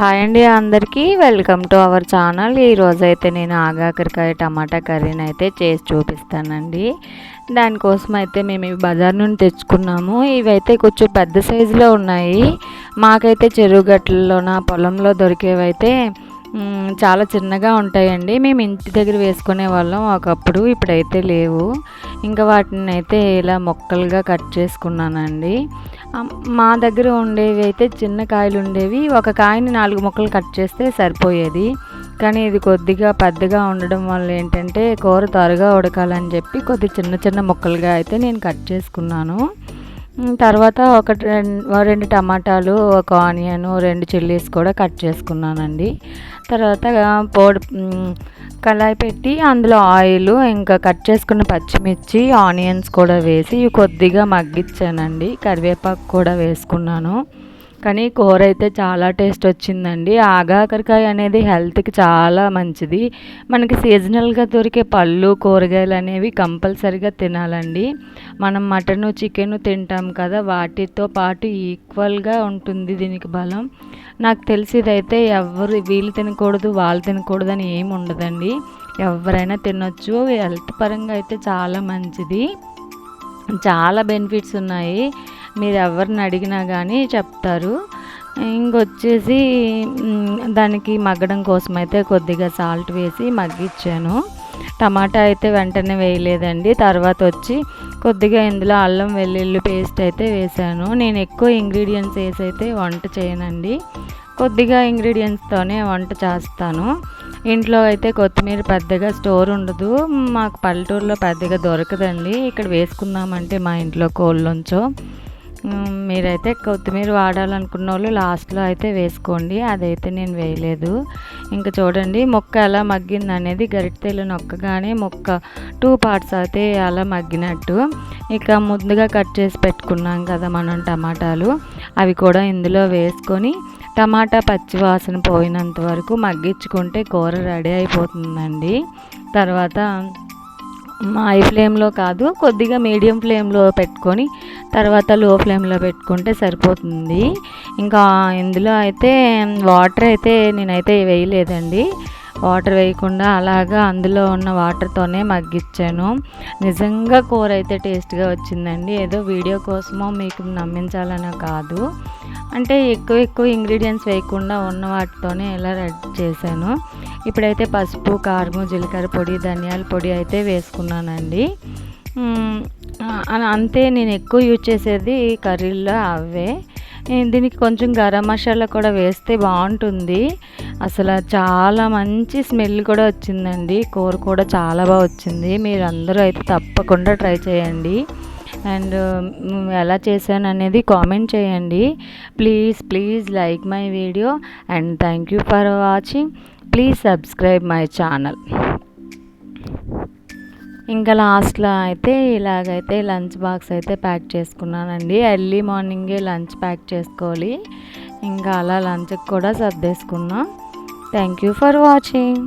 Hi అండి అందరికీ. Welcome to our channel. ఈరోజు అయితే నేను ఆగాకరకాయ టమాటా కర్రీని అయితే చేసి చూపిస్తానండి. దానికోసం అయితే మేము ఇవి బజార్ నుండి తెచ్చుకున్నాము. ఇవైతే కొంచెం పెద్ద సైజులో ఉన్నాయి. మాకైతే చెరువు గట్లలోన పొలంలో దొరికేవైతే చాలా చిన్నగా ఉంటాయండి. మేము ఇంటి దగ్గర వేసుకునే వాళ్ళం. ఒకప్పుడు ఇప్పుడైతే లేవు. ఇంకా వాటిని అయితే ఇలా మొక్కలుగా కట్ చేసుకున్నానండి. మా దగ్గర ఉండేవి అయితే చిన్న కాయలు ఉండేవి. ఒక కాయని నాలుగు మొక్కలు కట్ చేస్తే సరిపోయేది. కానీ ఇది కొద్దిగా పెద్దగా ఉండడం వల్ల ఏంటంటే కూర త్వరగా ఉడకాలని చెప్పి కొద్ది చిన్న చిన్న ముక్కలుగా అయితే నేను కట్ చేసుకున్నాను. తర్వాత ఒక రెండు టమాటాలు ఒక ఆనియన్ రెండు చిల్లీస్ కూడా కట్ చేసుకున్నానండి. తర్వాత పొడి కళాయి పెట్టి అందులో ఆయిల్ ఇంకా కట్ చేసుకున్న పచ్చిమిర్చి ఆనియన్స్ కూడా వేసి కొద్దిగా మగ్గించానండి కరివేపాకు కూడా వేసుకున్నాను. కానీ కూర అయితే చాలా టేస్ట్ వచ్చిందండి. ఆగాకరకాయ అనేది హెల్త్కి చాలా మంచిది. మనకి సీజనల్గా దొరికే పళ్ళు కూరగాయలు అనేవి కంపల్సరిగా తినాలండి. మనం మటను చికెన్ తింటాం కదా వాటితో పాటు ఈక్వల్గా ఉంటుంది దీనికి బలం. నాకు తెలిసిదైతే ఎవరు వీళ్ళు తినకూడదు వాళ్ళు తినకూడదు అని ఏమి ఉండదండి. ఎవరైనా తినొచ్చు. హెల్త్ పరంగా అయితే చాలా మంచిది. చాలా బెనిఫిట్స్ ఉన్నాయి. మీరు ఎవరిని అడిగినా కానీ చెప్తారు. ఇంకొచ్చేసి దానికి మగ్గడం కోసం అయితే కొద్దిగా సాల్ట్ వేసి మగ్గిచ్చాను. టమాటా అయితే వెంటనే వేయలేదండి. తర్వాత వచ్చి కొద్దిగా ఇందులో అల్లం వెల్లుల్లి పేస్ట్ అయితే వేసాను. నేను ఎక్కువ ఇంగ్రీడియంట్స్ వేసి అయితే వంట చేయనండి. కొద్దిగా ఇంగ్రీడియంట్స్తోనే వంట చేస్తాను. ఇంట్లో అయితే కొత్తిమీర పెద్దగా స్టోర్ ఉండదు. మాకు పల్లెటూరులో పెద్దగా దొరకదండి. ఇక్కడ వేసుకుందామంటే మా ఇంట్లో కోళ్ళుంచో. మీరైతే కొత్తిమీర వాడాలనుకున్న వాళ్ళు లాస్ట్లో అయితే వేసుకోండి అదైతే నేను వేయలేదు. ఇంకా చూడండి మొక్క ఎలా మగ్గింది అనేది గరిటెలు నొక్కగానే మొక్క టూ పార్ట్స్ అయితే అలా మగ్గినట్టు. ఇక ముందుగా కట్ చేసి పెట్టుకున్నాం కదా మనం టమాటాలు. అవి కూడా ఇందులో వేసుకొని టమాటా పచ్చి వాసన పోయినంత వరకు మగ్గించుకుంటే కూర రెడీ అయిపోతుందండి. తర్వాత హై ఫ్లేమ్లో కాదు కొద్దిగా మీడియం ఫ్లేమ్లో పెట్టుకొని తర్వాత లో ఫ్లేమ్లో పెట్టుకుంటే సరిపోతుంది. ఇంకా ఇందులో అయితే వాటర్ అయితే నేనైతే వేయలేదండి. వాటర్ వేయకుండా అలాగా అందులో ఉన్న వాటర్తోనే మగ్గించాను నిజంగా కూర అయితే టేస్ట్గా వచ్చిందండి. ఏదో వీడియో కోసమో మీకు నమ్మించాలనో కాదు. అంటే ఎక్కువ ఎక్కువ ఇంగ్రీడియంట్స్ వేయకుండా ఉన్న వాటితోనే ఇలా రెడీ చేశాను. ఇప్పుడైతే పసుపు కారము జీలకర్ర పొడి ధనియాల పొడి అయితే వేసుకున్నానండి. అంతే నేను ఎక్కువ యూజ్ చేసేది కర్రీల్లో అవే. దీనికి కొంచెం గరం మసాలా కూడా వేస్తే బాగుంటుంది. అసలు చాలా మంచి స్మెల్ కూడా వచ్చిందండి. కూర కూడా చాలా బాగా వచ్చింది. మీరు అందరూ అయితే తప్పకుండా ట్రై చేయండి. అండ్ ఎలా చేశాను అనేది కామెంట్ చేయండి. Please please like my video and thank you for watching. Please subscribe my channel. ఇంకా లాస్ట్లో అయితే ఇలాగైతే లంచ్ బాక్స్ అయితే ప్యాక్ చేసుకున్నానండి. ఎర్లీ మార్నింగే లంచ్ ప్యాక్ చేసుకోవాలి. ఇంకా అలా లంచ్కి కూడా సర్దేసుకున్నాం. Thank you for watching.